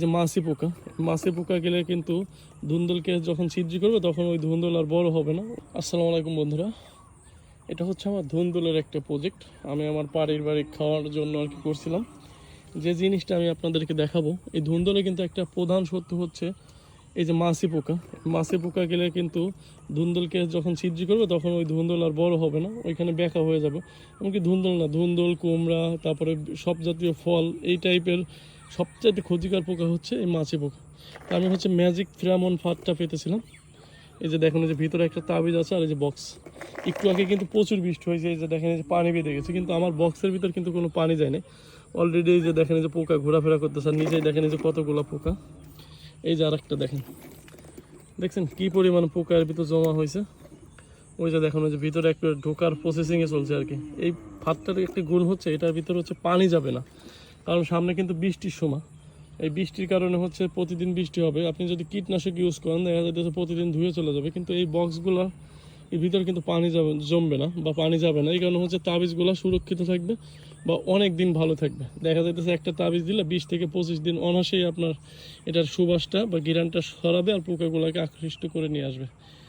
যে মাছি পোকা মাছি পোকা গেলে কিন্তু ধুন্দুলকে যখন ছিদ্রি করবে, তখন ওই ধুন্দুল আর বড় হবে না। আসসালামু আলাইকুম বন্ধুরা। এটা হচ্ছে আমার ধুন্দুলের একটা প্রজেক্ট আমি আমার পারিবারিক খাওয়ার জন্য আর কি করছিলাম। যে জিনিসটা আমি আপনাদেরকে দেখাবো, এই ধুন্দুলে কিন্তু একটা প্রধান সত্য হচ্ছে এই যে মাছি পোকা মাছি পোকা গেলে কিন্তু ধুন্দলকে যখন ছিদ্রি করবে তখন ওই ধুন্দল আর বড় হবে না, ওইখানে বেঁকা হয়ে যাবে। এমনকি ধুন্দল না, ধুন্দল, কুমড়া, তারপরে সব জাতীয় ফল, এই টাইপের সবচাইতে ক্ষতিকর পোকা হচ্ছে এই মাছি পোকা। আমি হচ্ছে ম্যাজিক ফ্রামন ফাটটা পেতেছিলাম। এই যে দেখেন, এই যে ভিতরে একটা তাবিজ আছে আর এই যে বক্স। একটু আগে কিন্তু প্রচুর বৃষ্টি হয়েছে, এই যে দেখেন যে পানি বেঁধে গেছে, কিন্তু আমার বক্সের ভিতর কিন্তু কোনো পানি যায় যায়নি। অলরেডি এই যে দেখেন যে পোকা ঘোরাফেরা করতেছে, আর নিজেই দেখেন, এই যে কতগুলো পোকা। এই যে আরেকটা দেখেন। দেখছেন কি পরিমাণ পোকার ভিতর জমা হয়েছে? ওই যে দেখেন, ওই যে ভিতরে একটা ঢোকার প্রসেসিংয়ে চলছে আর কি। এই ফাঁদটার একটি গুণ হচ্ছে, এটার ভিতরে হচ্ছে পানি যাবে না। কারণ সামনে কিন্তু বৃষ্টির সময়। এই বৃষ্টির কারণে হচ্ছে প্রতিদিন বৃষ্টি হবে। আপনি যদি কীটনাশক ইউজ করেন, দেখা যাচ্ছে প্রতিদিন ধুয়ে চলে যাবে। কিন্তু এই বক্সগুলো এর ভিতরে কিন্তু পানি যাবে, জমবে না বা পানি যাবে না। এই কারণে হচ্ছে তাবিজগুলো সুরক্ষিত থাকবে। বা অনেক দিন ভালো থাকবে। দেখা যাইতেছে একটা তাবিজ দিলে বিশ থেকে পঁচিশ দিন অনাসেই আপনার এটার সুবাসটা বা গিরানটা সরাবে আর পোকাগুলোকে আকৃষ্ট করে নিয়ে আসবে।